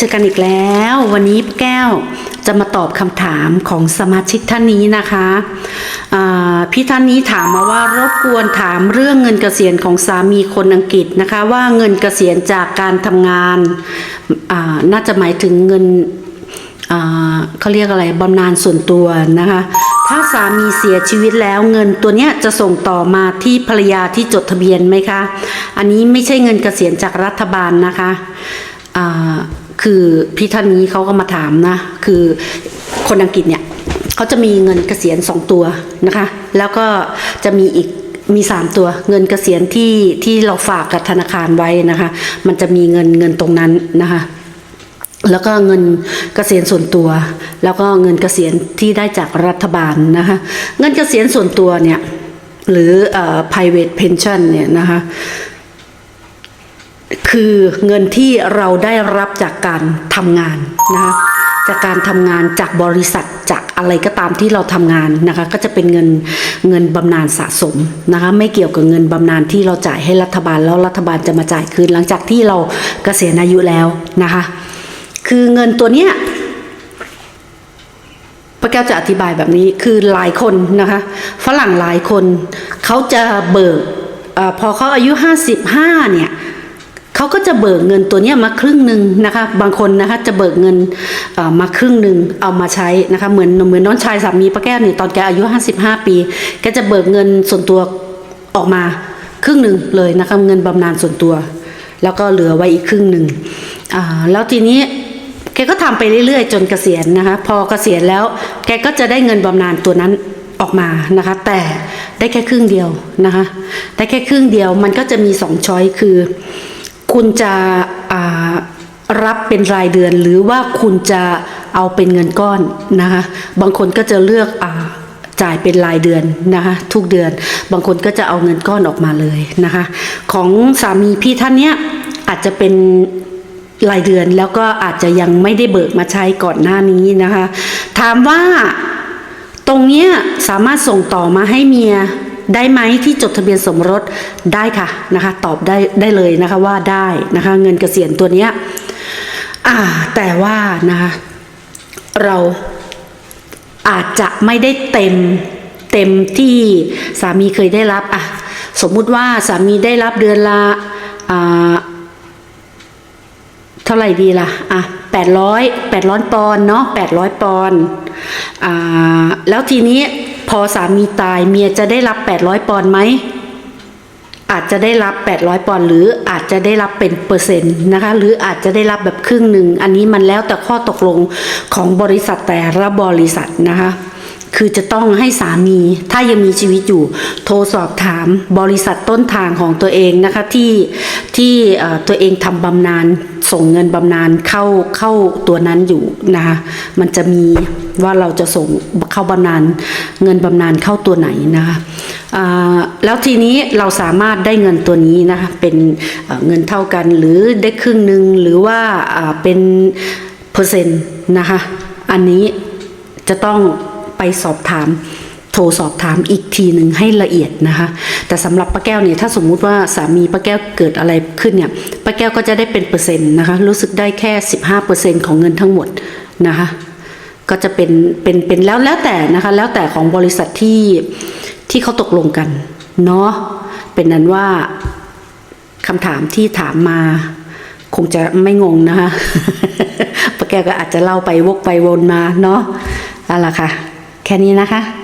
เจอกันอีกแล้ว วันนี้ป้าแก้วจะมาตอบคำถามของสมาชิกท่านนี้นะคะพี่ท่านนี้ถามมาว่ารบกวนถามเรื่องเงินเกษียณของสามีคนอังกฤษนะคะ ว่าเงินเกษียณจากการทำงานน่าจะหมายถึงเงินเขาเรียกอะไรบำนาญส่วนตัวนะคะ ถ้าสามีเสียชีวิตแล้วเงินตัวเนี้ยจะส่งต่อมาที่ภรรยาที่จดทะเบียนไหมคะ อันนี้ไม่ใช่เงินเกษียณจากรัฐบาลนะคะ คือพี่ท่านนี้เขาก็มาถามนะ คือคนอังกฤษเนี่ยเขาจะมีเงินเกษียณสองตัวนะคะ แล้วก็จะมีอีกมีสามตัวเงินเกษียณที่ที่เราฝากกับธนาคารไว้นะคะ มันจะมีเงินเงินตรงนั้นนะคะแล้วก็เงินเกษียณส่วนตัว แล้วก็เงินเกษียณที่ได้จากรัฐบาลนะคะเงินเกษียณส่วนตัวเนี่ยหรือเออ private pension เนี่ยนะคะ คือเงินที่เราได้รับจากการทำงานนะคะจากการทำงานจากบริษัทจากอะไรก็ตามที่เราทำงานนะคะก็จะเป็นเงินเงินบำนาญสะสมนะคะไม่เกี่ยวกับเงินบำนาญที่เราจ่ายให้รัฐบาลแล้วรัฐบาลจะมาจ่ายคืนหลังจากที่เราเกษียณอายุแล้วนะคะคือเงินตัวเนี้ยป้าแก้วจะอธิบายแบบนี้คือหลายคนนะคะฝรั่งหลายคนเขาจะเบิกอพอเขาอายุห้าสิบห้าเนี่ย เขาก็จะเบิกเงินตัวนี้มาครึ่งหนึ่งนะคะ บางคนนะคะจะเบิกเงินมาครึ่งหนึ่งเอามาใช้นะคะเหมือนเหมือนน้องชายสามีป้าแก้วเนี่ยตอนแกอายุห้าสิบห้าปีแกจะเบิกเงินส่วนตัวออกมาครึ่งหนึ่งเลยนะคะเงินบำนาญส่วนตัว แล้วก็เหลือไว้อีกครึ่งหนึ่งแล้วทีนี้แกก็ทำไปเรื่อยๆ จนเกษียณนะคะ พอเกษียณแล้วแกก็จะได้เงินบำนาญตัวนั้นออกมานะคะ แต่ได้แค่ครึ่งเดียวนะคะ ได้แค่ครึ่งเดียวมันก็จะมีสองช้อยคือ คุณจะรับเป็นรายเดือนหรือว่าคุณจะเอาเป็นเงินก้อนนะคะบางคนก็จะเลือกอจ่ายเป็นรายเดือนนะคะทุกเดือน บางคนก็จะเอาเงินก้อนออกมาเลยนะคะของสามีพี่ท่านเนี้ยอาจจะเป็นรายเดือนแล้วก็อาจจะยังไม่ได้เบิกมาใช้ก่อนหน้านี้นะคะ ถามว่าตรงเนี้ยสามารถส่งต่อมาให้เมีย ได้ไหมที่จดทะเบียนสมรสได้ค่ะนะคะ ตอบได้ได้เลยนะคะว่าได้นะคะ เงินเกษียณตัวเนี้ยอ่าแต่ว่านะคะเราอาจจะไม่ได้เต็มเต็มที่สามีเคยได้รับอะสมมุติว่าสามีได้รับเดือนละอ่าเท่าไหร่ดีล่ะอะแปดร้อยแปดร้อยปอนเนาะแปดร้อยปอนอ่าแล้วทีนี้ พอสามีตายเมียจะได้รับ 800 ปอนด์ไหมอาจจะได้รับ 800 ปอนด์หรืออาจจะได้รับเป็นเปอร์เซ็นต์นะคะหรืออาจจะได้รับแบบครึ่งหนึ่ง อันนี้มันแล้วแต่ข้อตกลงของบริษัทแต่ละบริษัทนะคะ คือจะต้องให้สามีถ้ายังมีชีวิตอยู่ โทรสอบถามบริษัทต้นทางของตัวเองนะคะที่ที่ตัวเองทำบำนาญส่งเงินบำนาญเข้าเข้าตัวนั้นอยู่นะคะมันจะมีว่าเราจะส่งเข้าบำนาญเงินบำนาญเข้าตัวไหนนะคะแล้วทีนี้เราสามารถได้เงินตัวนี้นะคะเป็นเงินเท่ากันหรือได้ครึ่งหนึ่งหรือว่าเป็นเปอร์เซ็นต์นะคะอันนี้จะต้อง ไปสอบถามโทรสอบถามอีกทีหนึ่งให้ละเอียดนะคะ แต่สำหรับป้าแก้วเนี่ยถ้าสมมุติว่าสามีป้าแก้วเกิดอะไรขึ้นเนี่ยป้าแก้วก็จะได้เป็นเปอร์เซ็นต์นะคะ รู้สึกได้แค่ 15เปอร์เซ็นต์ของเงินทั้งหมดนะคะ ก็จะเป็นเป็นเป็นแล้วแล้วแต่นะคะ แล้วแต่ของบริษัทที่ที่เขาตกลงกันเนาะเป็นนั้นว่าคำถามที่ถามมาคงจะไม่งงนะคะป้าแก้วก็อาจจะเล่าไปวกไปวนมาเนาะอาล่ะค่ะ แค่นี้นะคะ